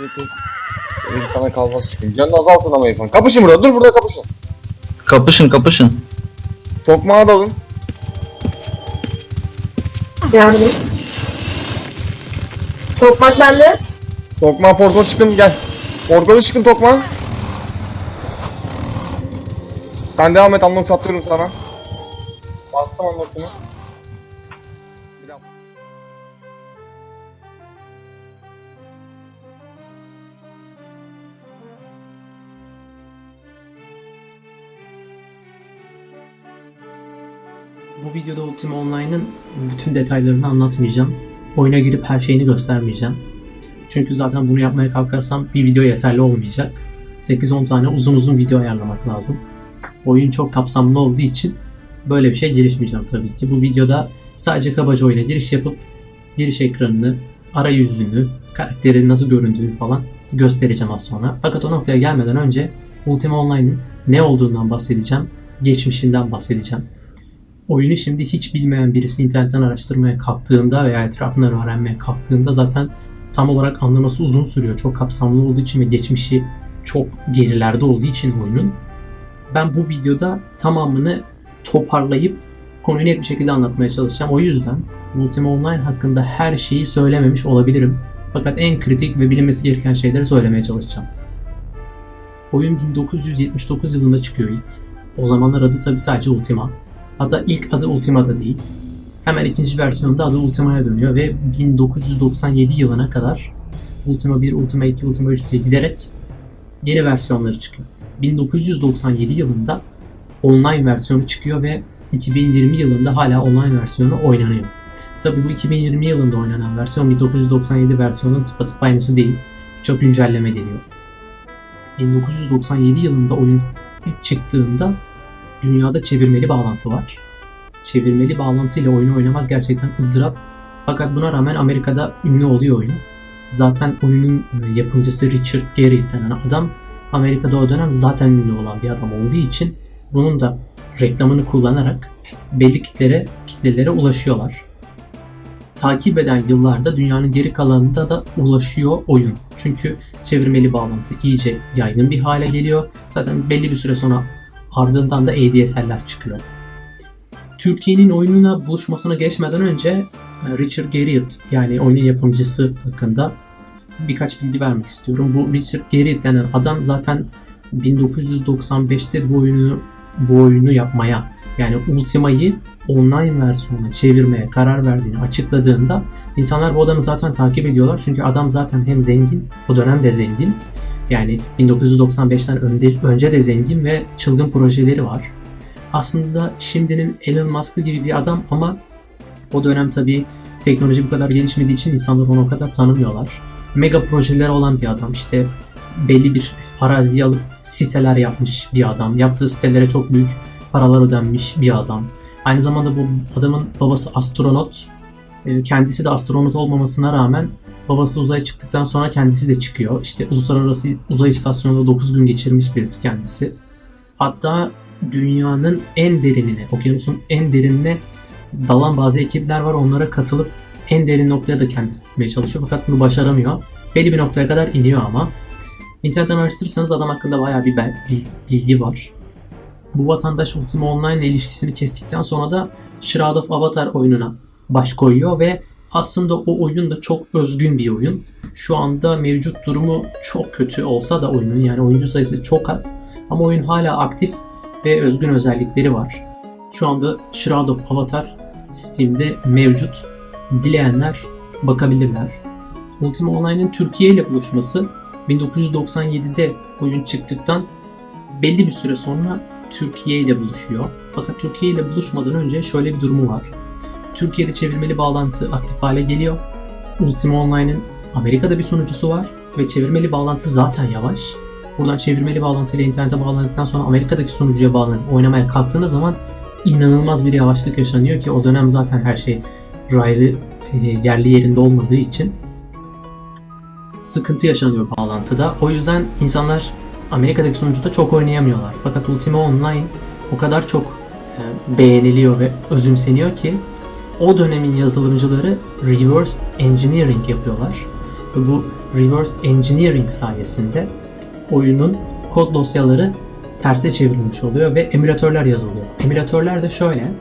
Getir. Bir sana kalmaz çıkın. Canını azaltın ama yapın. Kapışın burada. Dur burada kapışın. Kapışın kapışın. Tokmağı da alın. Yani. Tokmak bende. Tokmağı portal çıkın gel. Portalı çıkın tokmağı. Sen devam et anlık satıyorum sana. Bastım anlatımı. Bu videoda Ultima Online'ın bütün detaylarını anlatmayacağım. Oyuna girip her şeyini göstermeyeceğim. Çünkü zaten bunu yapmaya kalkarsam bir video yeterli olmayacak. 8-10 tane uzun uzun video ayarlamak lazım. Oyun çok kapsamlı olduğu için böyle bir şey girişmeyeceğim tabii ki. Bu videoda sadece kabaca oyuna giriş yapıp giriş ekranını, arayüzünü, karakterin nasıl göründüğünü falan göstereceğim az sonra. Fakat o noktaya gelmeden önce Ultima Online'ın ne olduğundan bahsedeceğim, geçmişinden bahsedeceğim. Oyunu şimdi hiç bilmeyen birisi internetten araştırmaya kalktığında veya etrafından öğrenmeye kalktığında zaten tam olarak anlaması uzun sürüyor. Çok kapsamlı olduğu için ve geçmişi çok gerilerde olduğu için oyunun. Ben bu videoda tamamını toparlayıp konuyu net bir şekilde anlatmaya çalışacağım. O yüzden Ultima Online hakkında her şeyi söylememiş olabilirim. Fakat en kritik ve bilinmesi gereken şeyleri söylemeye çalışacağım. Oyun 1979 yılında çıkıyor ilk. O zamanlar adı tabi sadece Ultima. Hatta ilk adı Ultima da değil. Hemen ikinci versiyonda adı Ultima'ya dönüyor ve 1997 yılına kadar Ultima 1, Ultima 2, Ultima 3 diye giderek yeni versiyonları çıkıyor. 1997 yılında online versiyonu çıkıyor ve 2020 yılında hala online versiyonu oynanıyor. Tabii bu 2020 yılında oynanan versiyon 1997 versiyonun tıpatıp aynısı değil. Çok güncelleme geliyor. 1997 yılında oyun ilk çıktığında dünyada çevirmeli bağlantı var. Çevirmeli bağlantı ile oyunu oynamak gerçekten ızdırap. Fakat buna rağmen Amerika'da ünlü oluyor oyun. Zaten oyunun e, yapımcısı Richard Garriott denen adam Amerika'da o dönem zaten ünlü olan bir adam olduğu için bunun da reklamını kullanarak belli kitlere, kitlelere ulaşıyorlar. Takip eden yıllarda dünyanın geri kalanında da ulaşıyor oyun. Çünkü çevirmeli bağlantı iyice yaygın bir hale geliyor. Zaten belli bir süre sonra ardından da ADSL'ler çıkıyor. Türkiye'nin oyununa buluşmasına geçmeden önce e, Richard Garriott yani oyunun yapımcısı hakkında birkaç bilgi vermek istiyorum. Bu Richard Garriott denen adam zaten 1995'te bu oyunu bu oyunu yapmaya yani Ultima'yı online versiyona çevirmeye karar verdiğini açıkladığında insanlar bu adamı zaten takip ediyorlar. Çünkü adam zaten hem zengin, o dönem de zengin. Yani 1995'ten önde, önce de zengin ve çılgın projeleri var. Aslında şimdinin Elon Musk gibi bir adam ama o dönem tabii teknoloji bu kadar gelişmediği için insanlar onu o kadar tanımıyorlar. Mega projeleri olan bir adam işte belli bir araziyi alıp siteler yapmış bir adam. Yaptığı sitelere çok büyük paralar ödenmiş bir adam. Aynı zamanda bu adamın babası astronot. Ee, Kendisi de astronot olmamasına rağmen babası uzaya çıktıktan sonra kendisi de çıkıyor. İşte uluslararası uzay istasyonunda 9 gün geçirmiş birisi kendisi. Hatta dünyanın en derinine, okyanusun en derinine dalan bazı ekipler var. Onlara katılıp en derin noktaya da kendisi gitmeye çalışıyor fakat bunu başaramıyor. Belli bir noktaya kadar iniyor ama. İnternetten araştırırsanız adam hakkında bayağı bir bilgi var. Bu vatandaş Ultima Online ilişkisini kestikten sonra da Shroud of Avatar oyununa baş koyuyor ve aslında o oyun da çok özgün bir oyun. Şu anda mevcut durumu çok kötü olsa da oyunun yani oyuncu sayısı çok az ama oyun hala aktif ve özgün özellikleri var. Şu anda Shroud of Avatar Steam'de mevcut. Dileyenler bakabilirler. Ultima Online'ın Türkiye ile buluşması 1997'de oyun çıktıktan belli bir süre sonra Türkiye ile buluşuyor. Fakat Türkiye ile buluşmadan önce şöyle bir durumu var. Türkiye'de çevirmeli bağlantı aktif hale geliyor. Ultima Online'ın Amerika'da bir sunucusu var ve çevirmeli bağlantı zaten yavaş. Buradan çevirmeli bağlantıyla internete bağlandıktan sonra Amerika'daki sunucuya bağlanıp oynamaya kalktığınız zaman inanılmaz bir yavaşlık yaşanıyor ki o dönem zaten her şey raylı e, yerli yerinde olmadığı için sıkıntı yaşanıyor bağlantıda. O yüzden insanlar Amerika'daki sunucuda çok oynayamıyorlar. Fakat Ultima Online o kadar çok e, beğeniliyor ve özümseniyor ki o dönemin yazılımcıları reverse engineering yapıyorlar. Ve bu reverse engineering sayesinde oyunun kod dosyaları terse çevrilmiş oluyor ve emülatörler yazılıyor. Emülatörler de şöyle.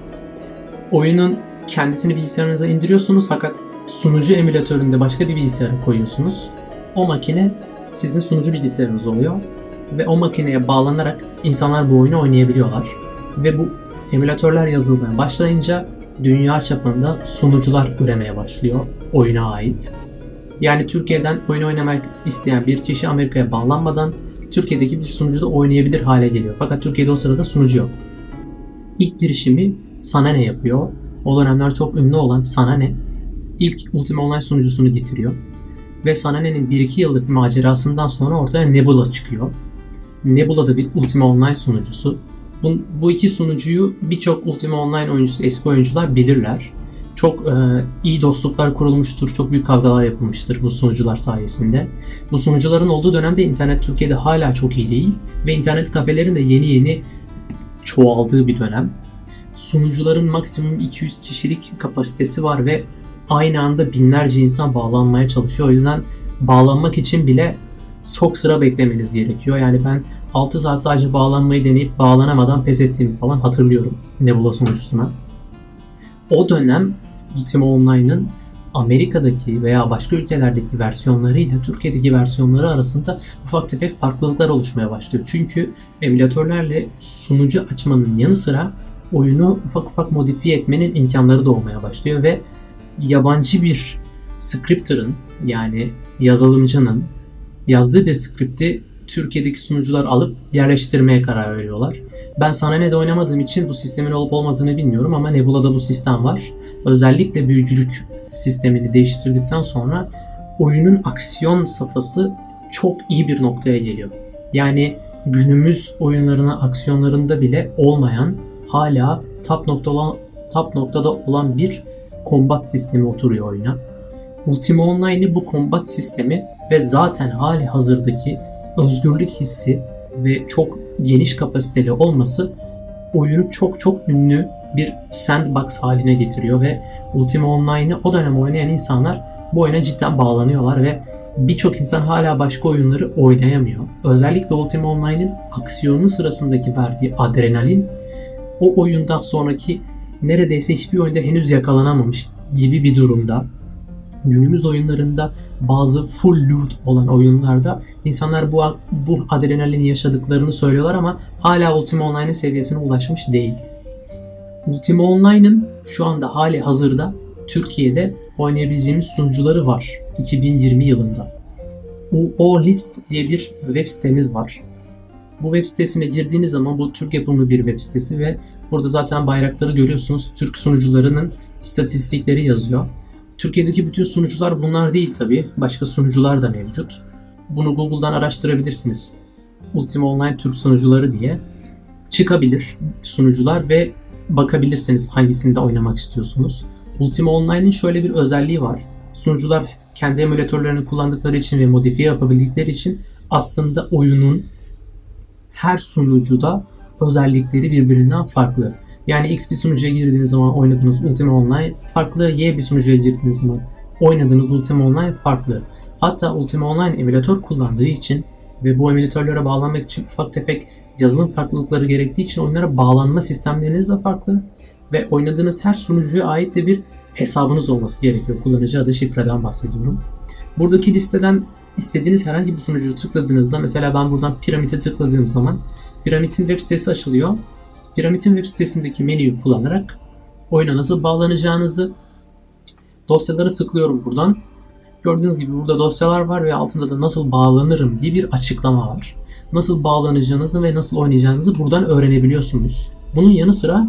Oyunun kendisini bilgisayarınıza indiriyorsunuz fakat sunucu emülatöründe başka bir bilgisayara koyuyorsunuz. O makine sizin sunucu bilgisayarınız oluyor ve o makineye bağlanarak insanlar bu oyunu oynayabiliyorlar. Ve bu emülatörler yazılmaya başlayınca dünya çapında sunucular üremeye başlıyor oyuna ait. Yani Türkiye'den oyun oynamak isteyen bir kişi Amerika'ya bağlanmadan Türkiye'deki bir sunucuda oynayabilir hale geliyor. Fakat Türkiye'de o sırada sunucu yok. İlk girişimi Sana yapıyor? O dönemler çok ünlü olan Sana ilk Ultima Online sunucusunu getiriyor. Ve Sana ne'nin 1-2 yıllık macerasından sonra ortaya Nebula çıkıyor. Nebula da bir Ultima Online sunucusu. Bu, bu iki sunucuyu birçok Ultima Online oyuncusu, eski oyuncular bilirler. Çok e, iyi dostluklar kurulmuştur, çok büyük kavgalar yapılmıştır bu sunucular sayesinde. Bu sunucuların olduğu dönemde internet Türkiye'de hala çok iyi değil ve internet kafelerin de yeni yeni çoğaldığı bir dönem. Sunucuların maksimum 200 kişilik kapasitesi var ve aynı anda binlerce insan bağlanmaya çalışıyor. O yüzden bağlanmak için bile çok sıra beklemeniz gerekiyor. Yani ben 6 saat sadece bağlanmayı deneyip bağlanamadan pes ettiğimi falan hatırlıyorum Nebula sunucusuna. O dönem Ultima Online'ın Amerika'daki veya başka ülkelerdeki versiyonlarıyla Türkiye'deki versiyonları arasında ufak tefek farklılıklar oluşmaya başlıyor. Çünkü emülatörlerle sunucu açmanın yanı sıra oyunu ufak ufak modifiye etmenin imkanları da olmaya başlıyor ve yabancı bir scripter'ın yani yazılımcının yazdığı bir skripti Türkiye'deki sunucular alıp yerleştirmeye karar veriyorlar. Ben sana ne de oynamadığım için bu sistemin olup olmadığını bilmiyorum ama Nebula'da bu sistem var. Özellikle büyücülük sistemini değiştirdikten sonra oyunun aksiyon safhası çok iyi bir noktaya geliyor. Yani günümüz oyunlarına aksiyonlarında bile olmayan hala top nokta olan top noktada olan bir kombat sistemi oturuyor oyuna. Ultima Online'ı bu kombat sistemi ve zaten hali hazırdaki özgürlük hissi ve çok geniş kapasiteli olması oyunu çok çok ünlü bir sandbox haline getiriyor ve Ultima Online'ı o dönem oynayan insanlar bu oyuna cidden bağlanıyorlar ve birçok insan hala başka oyunları oynayamıyor. Özellikle Ultima Online'ın aksiyonu sırasındaki verdiği adrenalin o oyundan sonraki neredeyse hiçbir oyunda henüz yakalanamamış gibi bir durumda. Günümüz oyunlarında bazı full loot olan oyunlarda insanlar bu bu adrenalini yaşadıklarını söylüyorlar ama hala Ultima Online'ın seviyesine ulaşmış değil. Ultima Online'ın şu anda hali hazırda Türkiye'de oynayabileceğimiz sunucuları var 2020 yılında. UO List diye bir web sitemiz var. Bu web sitesine girdiğiniz zaman bu Türk yapımı bir web sitesi ve burada zaten bayrakları görüyorsunuz. Türk sunucularının istatistikleri yazıyor. Türkiye'deki bütün sunucular bunlar değil tabi. Başka sunucular da mevcut. Bunu Google'dan araştırabilirsiniz. Ultima Online Türk sunucuları diye çıkabilir sunucular ve bakabilirsiniz hangisinde oynamak istiyorsunuz. Ultima Online'in şöyle bir özelliği var. Sunucular kendi emülatörlerini kullandıkları için ve modifiye yapabildikleri için aslında oyunun her sunucuda özellikleri birbirinden farklı. Yani X bir sunucuya girdiğiniz zaman oynadığınız Ultima Online farklı, Y bir sunucuya girdiğiniz zaman oynadığınız Ultima Online farklı. Hatta Ultima Online emülatör kullandığı için ve bu emülatörlere bağlanmak için ufak tefek yazılım farklılıkları gerektiği için oyunlara bağlanma sistemleriniz de farklı ve oynadığınız her sunucuya ait de bir hesabınız olması gerekiyor. Kullanıcı adı şifreden bahsediyorum. Buradaki listeden istediğiniz herhangi bir sunucuyu tıkladığınızda mesela ben buradan Piramid'e tıkladığım zaman Piramid'in web sitesi açılıyor. Piramid'in web sitesindeki menüyü kullanarak oyuna nasıl bağlanacağınızı dosyaları tıklıyorum buradan. Gördüğünüz gibi burada dosyalar var ve altında da nasıl bağlanırım diye bir açıklama var. Nasıl bağlanacağınızı ve nasıl oynayacağınızı buradan öğrenebiliyorsunuz. Bunun yanı sıra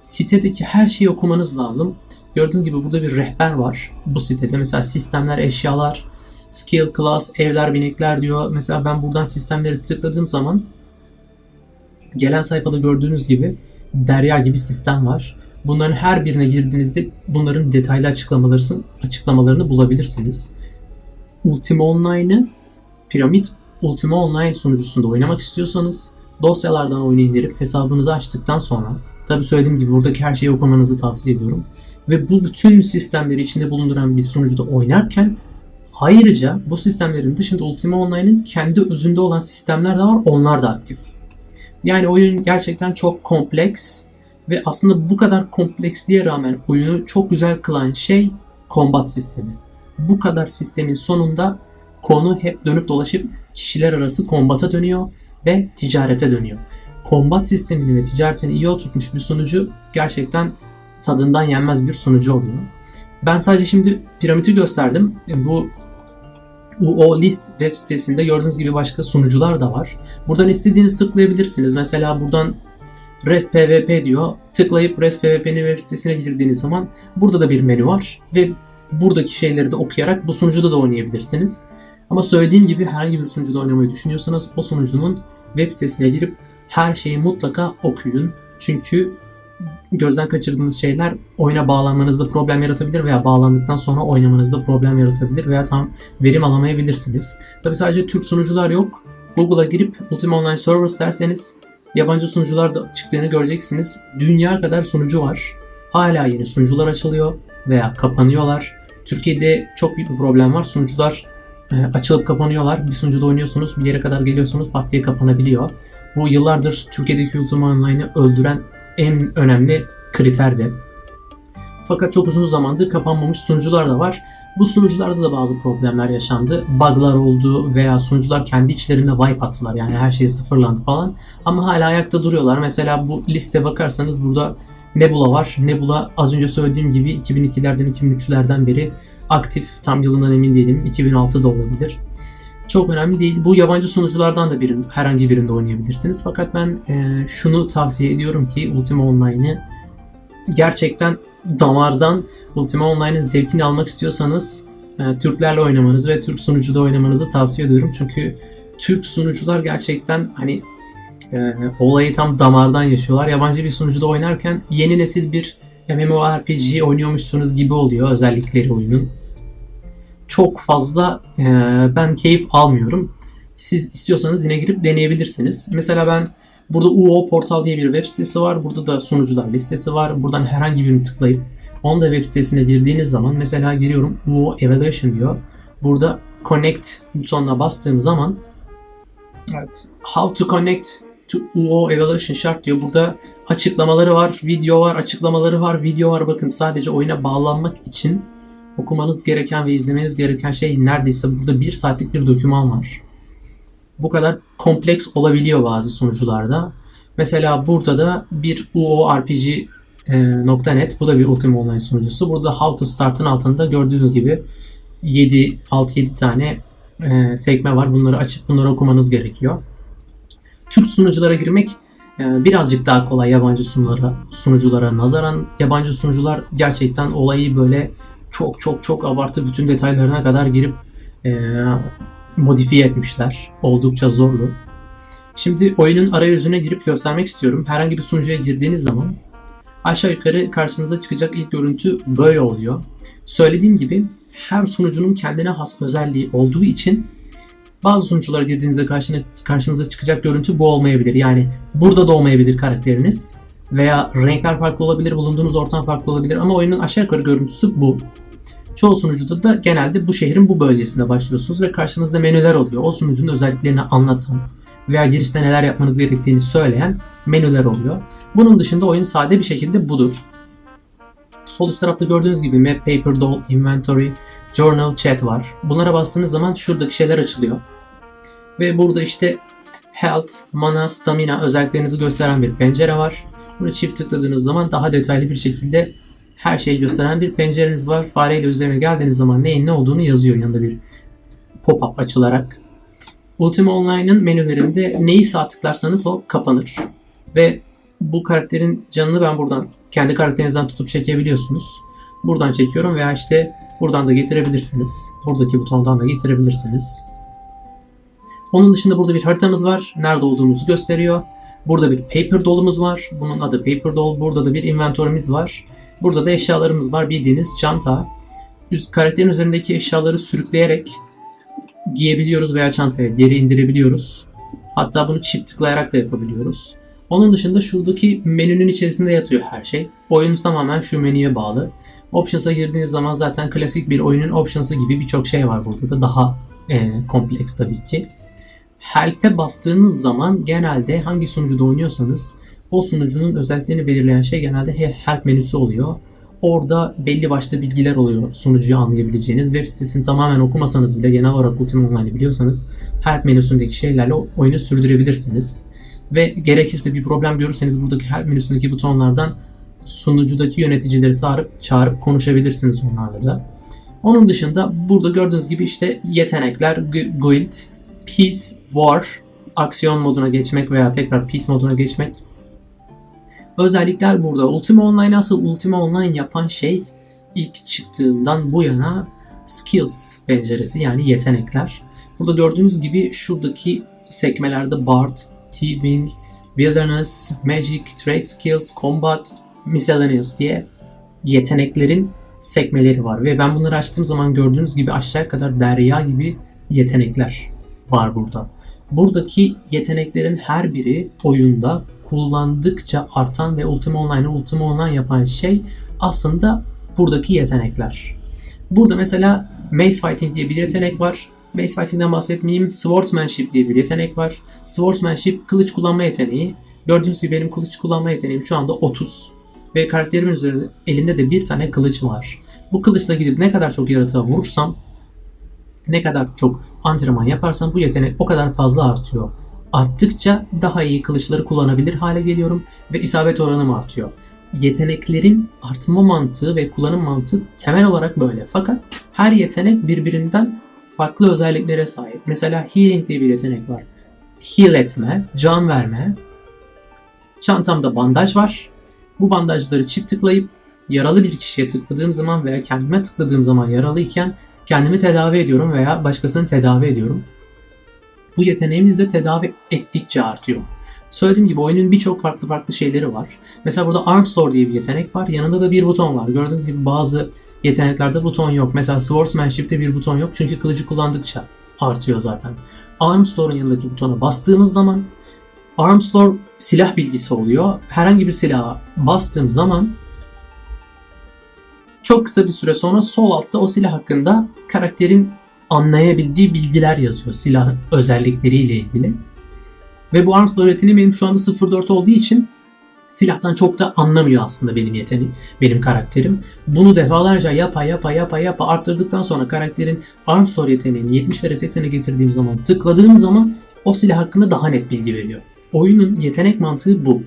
sitedeki her şeyi okumanız lazım. Gördüğünüz gibi burada bir rehber var bu sitede. Mesela sistemler, eşyalar, skill, class, evler, binekler diyor. Mesela ben buradan sistemleri tıkladığım zaman gelen sayfada gördüğünüz gibi derya gibi sistem var. Bunların her birine girdiğinizde bunların detaylı açıklamalarını, açıklamalarını bulabilirsiniz. Ultima Online'ı Piramid Ultima Online sunucusunda oynamak istiyorsanız dosyalardan oyunu indirip hesabınızı açtıktan sonra tabi söylediğim gibi buradaki her şeyi okumanızı tavsiye ediyorum. Ve bu bütün sistemleri içinde bulunduran bir sunucuda oynarken Ayrıca bu sistemlerin dışında Ultima Online'ın kendi özünde olan sistemler de var. Onlar da aktif. Yani oyun gerçekten çok kompleks ve aslında bu kadar kompleksliğe rağmen oyunu çok güzel kılan şey combat sistemi. Bu kadar sistemin sonunda konu hep dönüp dolaşıp kişiler arası kombata dönüyor ve ticarete dönüyor. Kombat sistemini ve ticaretini iyi oturtmuş bir sunucu gerçekten tadından yenmez bir sunucu oluyor. Ben sadece şimdi piramidi gösterdim. Bu UO List web sitesinde gördüğünüz gibi başka sunucular da var. Buradan istediğiniz tıklayabilirsiniz. Mesela buradan REST PVP diyor. Tıklayıp REST PVP'nin web sitesine girdiğiniz zaman burada da bir menü var ve buradaki şeyleri de okuyarak bu sunucuda da oynayabilirsiniz. Ama söylediğim gibi herhangi bir sunucuda oynamayı düşünüyorsanız o sunucunun web sitesine girip her şeyi mutlaka okuyun. Çünkü gözden kaçırdığınız şeyler oyuna bağlanmanızda problem yaratabilir veya bağlandıktan sonra oynamanızda problem yaratabilir veya tam verim alamayabilirsiniz. Tabi sadece Türk sunucular yok. Google'a girip Ultima Online Servers derseniz yabancı sunucular da çıktığını göreceksiniz. Dünya kadar sunucu var. Hala yeni sunucular açılıyor veya kapanıyorlar. Türkiye'de çok büyük bir problem var. Sunucular e, açılıp kapanıyorlar. Bir sunucuda oynuyorsunuz, bir yere kadar geliyorsunuz, pat diye kapanabiliyor. Bu yıllardır Türkiye'deki Ultima Online'ı öldüren en önemli kriterdi. Fakat çok uzun zamandır kapanmamış sunucular da var. Bu sunucularda da bazı problemler yaşandı. Bug'lar oldu veya sunucular kendi içlerinde wipe attılar. Yani her şey sıfırlandı falan. Ama hala ayakta duruyorlar. Mesela bu liste bakarsanız burada Nebula var. Nebula az önce söylediğim gibi 2002'lerden 2003'lerden beri aktif. Tam yılından emin değilim. 2006'da olabilir. Çok önemli değil. Bu yabancı sunuculardan da birin, herhangi birinde oynayabilirsiniz. Fakat ben e, şunu tavsiye ediyorum ki Ultima Online'ı gerçekten damardan Ultima Online'ın zevkini almak istiyorsanız e, Türklerle oynamanızı ve Türk sunucuda oynamanızı tavsiye ediyorum. Çünkü Türk sunucular gerçekten hani e, olayı tam damardan yaşıyorlar. Yabancı bir sunucuda oynarken yeni nesil bir MMORPG oynuyormuşsunuz gibi oluyor özellikleri oyunun. Çok fazla e, ben keyif almıyorum. Siz istiyorsanız yine girip deneyebilirsiniz. Mesela ben burada UO Portal diye bir web sitesi var. Burada da sunucular listesi var. Buradan herhangi birini tıklayıp onun da web sitesine girdiğiniz zaman mesela giriyorum UO Evaluation diyor. Burada Connect butonuna bastığım zaman evet, How to connect to UO Evaluation Chart diyor. Burada açıklamaları var, video var, açıklamaları var, video var. Bakın sadece oyuna bağlanmak için okumanız gereken ve izlemeniz gereken şey neredeyse burada bir saatlik bir doküman var. Bu kadar kompleks olabiliyor bazı sunucularda. Mesela burada da bir UORPG.net bu da bir Ultima Online sunucusu. Burada How to Start'ın altında gördüğünüz gibi 7 6-7 tane e, sekme var. Bunları açıp bunları okumanız gerekiyor. Türk sunuculara girmek e, birazcık daha kolay yabancı sunuculara, sunuculara nazaran. Yabancı sunucular gerçekten olayı böyle çok çok çok abartı bütün detaylarına kadar girip e, modifiye etmişler. Oldukça zorlu. Şimdi oyunun arayüzüne girip göstermek istiyorum. Herhangi bir sunucuya girdiğiniz zaman aşağı yukarı karşınıza çıkacak ilk görüntü böyle oluyor. Söylediğim gibi her sunucunun kendine has özelliği olduğu için bazı sunuculara girdiğinizde karşına, karşınıza çıkacak görüntü bu olmayabilir. Yani burada da olmayabilir karakteriniz veya renkler farklı olabilir, bulunduğunuz ortam farklı olabilir ama oyunun aşağı yukarı görüntüsü bu. Çoğu sunucuda da genelde bu şehrin bu bölgesinde başlıyorsunuz ve karşınızda menüler oluyor. O sunucunun özelliklerini anlatan veya girişte neler yapmanız gerektiğini söyleyen menüler oluyor. Bunun dışında oyun sade bir şekilde budur. Sol üst tarafta gördüğünüz gibi Map, Paper, Doll, Inventory, Journal, Chat var. Bunlara bastığınız zaman şuradaki şeyler açılıyor. Ve burada işte Health, Mana, Stamina özelliklerinizi gösteren bir pencere var. Bunu çift tıkladığınız zaman daha detaylı bir şekilde her şeyi gösteren bir pencereniz var. Fareyle üzerine geldiğiniz zaman neyin ne olduğunu yazıyor yanında bir pop-up açılarak. Ultima Online'ın menülerinde neyi sağ tıklarsanız o kapanır. Ve bu karakterin canını ben buradan kendi karakterinizden tutup çekebiliyorsunuz. Buradan çekiyorum veya işte buradan da getirebilirsiniz. Buradaki butondan da getirebilirsiniz. Onun dışında burada bir haritamız var. Nerede olduğumuzu gösteriyor. Burada bir paper dolumuz var. Bunun adı paper doll. Burada da bir inventory'miz var. Burada da eşyalarımız var. Bildiğiniz çanta. Üst karakterin üzerindeki eşyaları sürükleyerek giyebiliyoruz veya çantaya geri indirebiliyoruz. Hatta bunu çift tıklayarak da yapabiliyoruz. Onun dışında şuradaki menünün içerisinde yatıyor her şey. Oyunumuz tamamen şu menüye bağlı. Options'a girdiğiniz zaman zaten klasik bir oyunun options'ı gibi birçok şey var burada da daha e, kompleks tabii ki. Help'e bastığınız zaman genelde hangi sunucuda oynuyorsanız o sunucunun özelliklerini belirleyen şey genelde he- help menüsü oluyor. Orada belli başlı bilgiler oluyor sunucuyu anlayabileceğiniz. Web sitesini tamamen okumasanız bile genel olarak Ultima Online'ı biliyorsanız help menüsündeki şeylerle oyunu sürdürebilirsiniz. Ve gerekirse bir problem görürseniz buradaki help menüsündeki butonlardan sunucudaki yöneticileri çağırıp, çağırıp konuşabilirsiniz onlarla da. Onun dışında burada gördüğünüz gibi işte yetenekler, gu- guild, peace, war, aksiyon moduna geçmek veya tekrar peace moduna geçmek. Özellikler burada. Ultima Online asıl Ultima Online yapan şey ilk çıktığından bu yana skills penceresi yani yetenekler. Burada gördüğünüz gibi şuradaki sekmelerde Bard, Thieving, Wilderness, Magic, Trade Skills, Combat, Miscellaneous diye yeteneklerin sekmeleri var. Ve ben bunları açtığım zaman gördüğünüz gibi aşağıya kadar derya gibi yetenekler var burada. Buradaki yeteneklerin her biri oyunda kullandıkça artan ve Ultima Online'ı Ultima Online yapan şey aslında buradaki yetenekler. Burada mesela Mace Fighting diye bir yetenek var. Mace Fighting'den bahsetmeyeyim. Swordsmanship diye bir yetenek var. Swordsmanship kılıç kullanma yeteneği. Gördüğünüz gibi benim kılıç kullanma yeteneğim şu anda 30. Ve karakterimin üzerinde elinde de bir tane kılıç var. Bu kılıçla gidip ne kadar çok yaratığa vurursam ne kadar çok antrenman yaparsam bu yetenek o kadar fazla artıyor. Arttıkça daha iyi kılıçları kullanabilir hale geliyorum ve isabet oranım artıyor. Yeteneklerin artma mantığı ve kullanım mantığı temel olarak böyle. Fakat her yetenek birbirinden farklı özelliklere sahip. Mesela healing diye bir yetenek var. Heal etme, can verme. Çantamda bandaj var. Bu bandajları çift tıklayıp yaralı bir kişiye tıkladığım zaman veya kendime tıkladığım zaman yaralıyken kendimi tedavi ediyorum veya başkasını tedavi ediyorum. Bu yeteneğimiz de tedavi ettikçe artıyor. Söylediğim gibi oyunun birçok farklı farklı şeyleri var. Mesela burada Arm Store diye bir yetenek var. Yanında da bir buton var. Gördüğünüz gibi bazı yeteneklerde buton yok. Mesela Swordsmanship'te bir buton yok. Çünkü kılıcı kullandıkça artıyor zaten. Arm Store'un yanındaki butona bastığımız zaman Arm Store silah bilgisi oluyor. Herhangi bir silaha bastığım zaman çok kısa bir süre sonra sol altta o silah hakkında karakterin anlayabildiği bilgiler yazıyor silahın özellikleriyle ilgili. Ve bu Arms öğretini benim şu anda 0.4 olduğu için silahtan çok da anlamıyor aslında benim yeteneğim, benim karakterim. Bunu defalarca yapa yapa yapa yapa arttırdıktan sonra karakterin Arm Store yeteneğini 70'lere 80'e getirdiğim zaman tıkladığım zaman o silah hakkında daha net bilgi veriyor. Oyunun yetenek mantığı bu.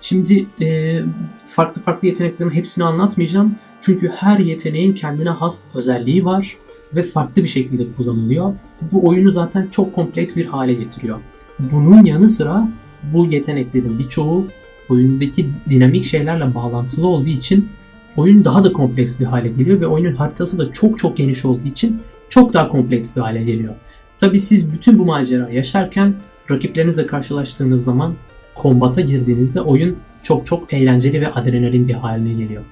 Şimdi e, farklı farklı yeteneklerin hepsini anlatmayacağım. Çünkü her yeteneğin kendine has özelliği var ve farklı bir şekilde kullanılıyor. Bu oyunu zaten çok kompleks bir hale getiriyor. Bunun yanı sıra bu yeteneklerin birçoğu oyundaki dinamik şeylerle bağlantılı olduğu için oyun daha da kompleks bir hale geliyor ve oyunun haritası da çok çok geniş olduğu için çok daha kompleks bir hale geliyor. Tabi siz bütün bu macera yaşarken rakiplerinizle karşılaştığınız zaman kombata girdiğinizde oyun çok çok eğlenceli ve adrenalin bir haline geliyor.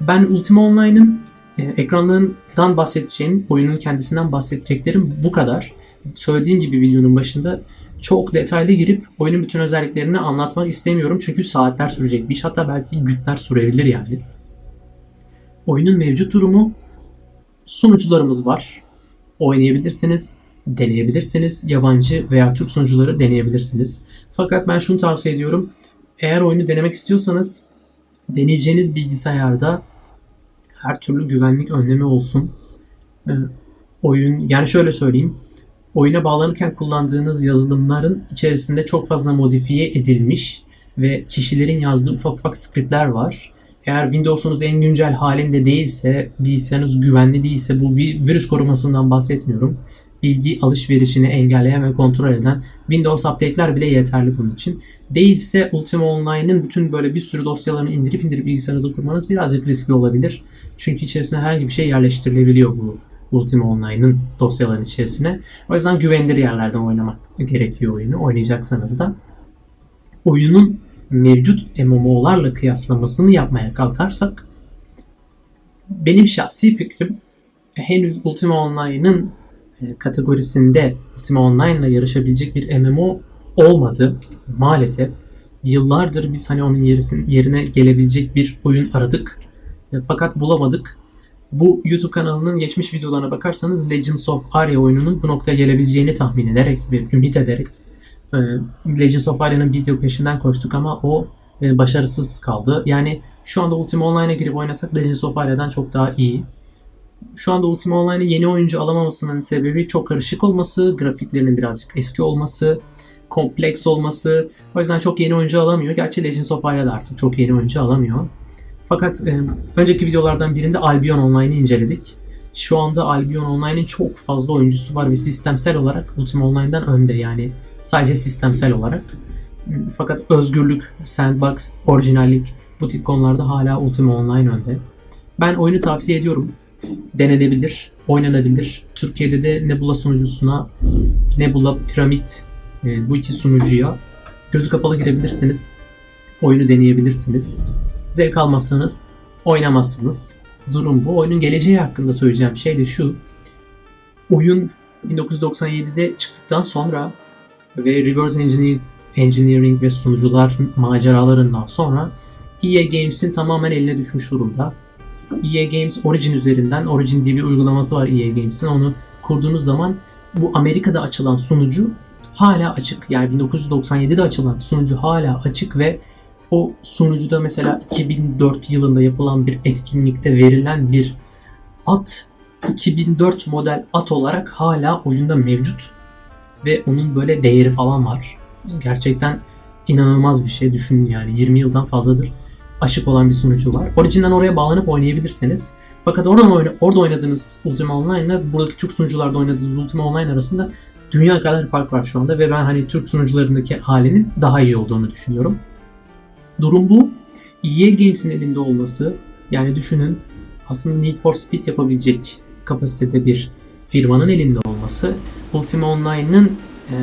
Ben Ultima Online'ın e, ekranlarından bahsedeceğim, oyunun kendisinden bahsedeceklerim bu kadar. Söylediğim gibi videonun başında çok detaylı girip oyunun bütün özelliklerini anlatmak istemiyorum. Çünkü saatler sürecek bir iş. Hatta belki günler sürebilir yani. Oyunun mevcut durumu sunucularımız var. Oynayabilirsiniz, deneyebilirsiniz. Yabancı veya Türk sunucuları deneyebilirsiniz. Fakat ben şunu tavsiye ediyorum. Eğer oyunu denemek istiyorsanız deneyeceğiniz bilgisayarda her türlü güvenlik önlemi olsun. Ee, oyun yani şöyle söyleyeyim. Oyuna bağlanırken kullandığınız yazılımların içerisinde çok fazla modifiye edilmiş ve kişilerin yazdığı ufak ufak skriptler var. Eğer Windows'unuz en güncel halinde değilse, bilgisayarınız güvenli değilse bu vi- virüs korumasından bahsetmiyorum. Bilgi alışverişini engelleyen ve kontrol eden Windows update'ler bile yeterli bunun için. Değilse Ultima Online'ın bütün böyle bir sürü dosyalarını indirip indirip bilgisayarınıza kurmanız birazcık riskli olabilir. Çünkü içerisine herhangi bir şey yerleştirilebiliyor bu Ultima Online'ın dosyaların içerisine. O yüzden güvenilir yerlerden oynamak gerekiyor oyunu. Oynayacaksanız da. Oyunun mevcut MMO'larla kıyaslamasını yapmaya kalkarsak benim şahsi fikrim henüz Ultima Online'ın kategorisinde Ultima Online'la yarışabilecek bir MMO olmadı maalesef. Yıllardır biz hani onun yerisin, yerine gelebilecek bir oyun aradık. E, fakat bulamadık. Bu YouTube kanalının geçmiş videolarına bakarsanız Legends of Aria oyununun bu noktaya gelebileceğini tahmin ederek ve ümit ederek e, Legends of Aria'nın video peşinden koştuk ama o e, başarısız kaldı. Yani şu anda Ultima Online'a girip oynasak Legends of Aria'dan çok daha iyi. Şu anda Ultima Online'ın yeni oyuncu alamamasının sebebi çok karışık olması, grafiklerinin birazcık eski olması, kompleks olması. O yüzden çok yeni oyuncu alamıyor. Gerçi Legends of Aria da artık çok yeni oyuncu alamıyor. Fakat e, önceki videolardan birinde Albion Online'ı inceledik. Şu anda Albion Online'ın çok fazla oyuncusu var ve sistemsel olarak Ultima Online'dan önde yani sadece sistemsel olarak. Fakat özgürlük, sandbox, orijinallik bu tip konularda hala Ultima Online önde. Ben oyunu tavsiye ediyorum. Denenebilir, oynanabilir. Türkiye'de de Nebula sunucusuna, Nebula Piramit e, bu iki sunucuya gözü kapalı girebilirsiniz. Oyunu deneyebilirsiniz. Zevk almazsanız oynamazsınız. Durum bu. Oyunun geleceği hakkında söyleyeceğim şey de şu. Oyun 1997'de çıktıktan sonra ve reverse engineering, engineering ve sunucular maceralarından sonra EA Games'in tamamen eline düşmüş durumda. EA Games Origin üzerinden, Origin diye bir uygulaması var EA Games'in. Onu kurduğunuz zaman bu Amerika'da açılan sunucu hala açık. Yani 1997'de açılan sunucu hala açık ve o sunucuda mesela 2004 yılında yapılan bir etkinlikte verilen bir at 2004 model at olarak hala oyunda mevcut ve onun böyle değeri falan var. Gerçekten inanılmaz bir şey düşünün yani 20 yıldan fazladır açık olan bir sunucu var. Origin'den oraya bağlanıp oynayabilirsiniz. Fakat oradan oyna, orada oynadığınız Ultima Online'la buradaki Türk sunucularda oynadığınız Ultima Online arasında dünya kadar fark var şu anda ve ben hani Türk sunucularındaki halinin daha iyi olduğunu düşünüyorum. Durum bu. EA Games'in elinde olması yani düşünün aslında Need for Speed yapabilecek kapasitede bir firmanın elinde olması Ultima Online'ın e,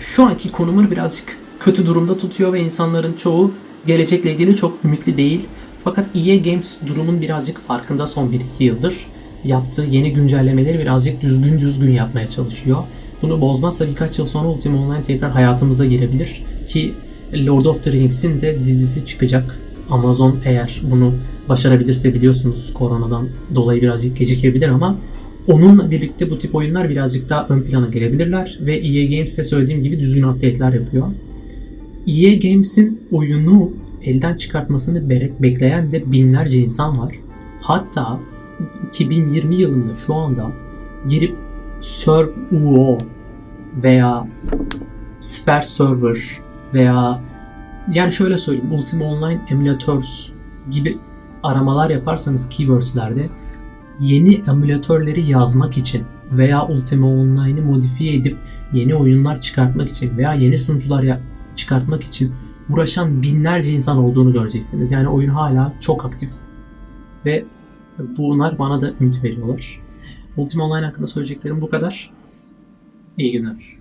şu anki konumunu birazcık kötü durumda tutuyor ve insanların çoğu gelecekle ilgili çok ümitli değil. Fakat EA Games durumun birazcık farkında son 1-2 yıldır. Yaptığı yeni güncellemeleri birazcık düzgün düzgün yapmaya çalışıyor. Bunu bozmazsa birkaç yıl sonra Ultima Online tekrar hayatımıza girebilir ki Lord of the Rings'in de dizisi çıkacak. Amazon eğer bunu başarabilirse biliyorsunuz koronadan dolayı birazcık gecikebilir ama onunla birlikte bu tip oyunlar birazcık daha ön plana gelebilirler ve EA Games de söylediğim gibi düzgün update'ler yapıyor. EA Games'in oyunu elden çıkartmasını be- bekleyen de binlerce insan var. Hatta 2020 yılında şu anda girip Surf.io veya Sphere Server veya yani şöyle söyleyeyim Ultima Online Emulators gibi aramalar yaparsanız keywords'lerde yeni emülatörleri yazmak için veya Ultima Online'ı modifiye edip yeni oyunlar çıkartmak için veya yeni sunucular çıkartmak için uğraşan binlerce insan olduğunu göreceksiniz. Yani oyun hala çok aktif ve bunlar bana da ümit veriyorlar. Ultima Online hakkında söyleyeceklerim bu kadar. İyi günler.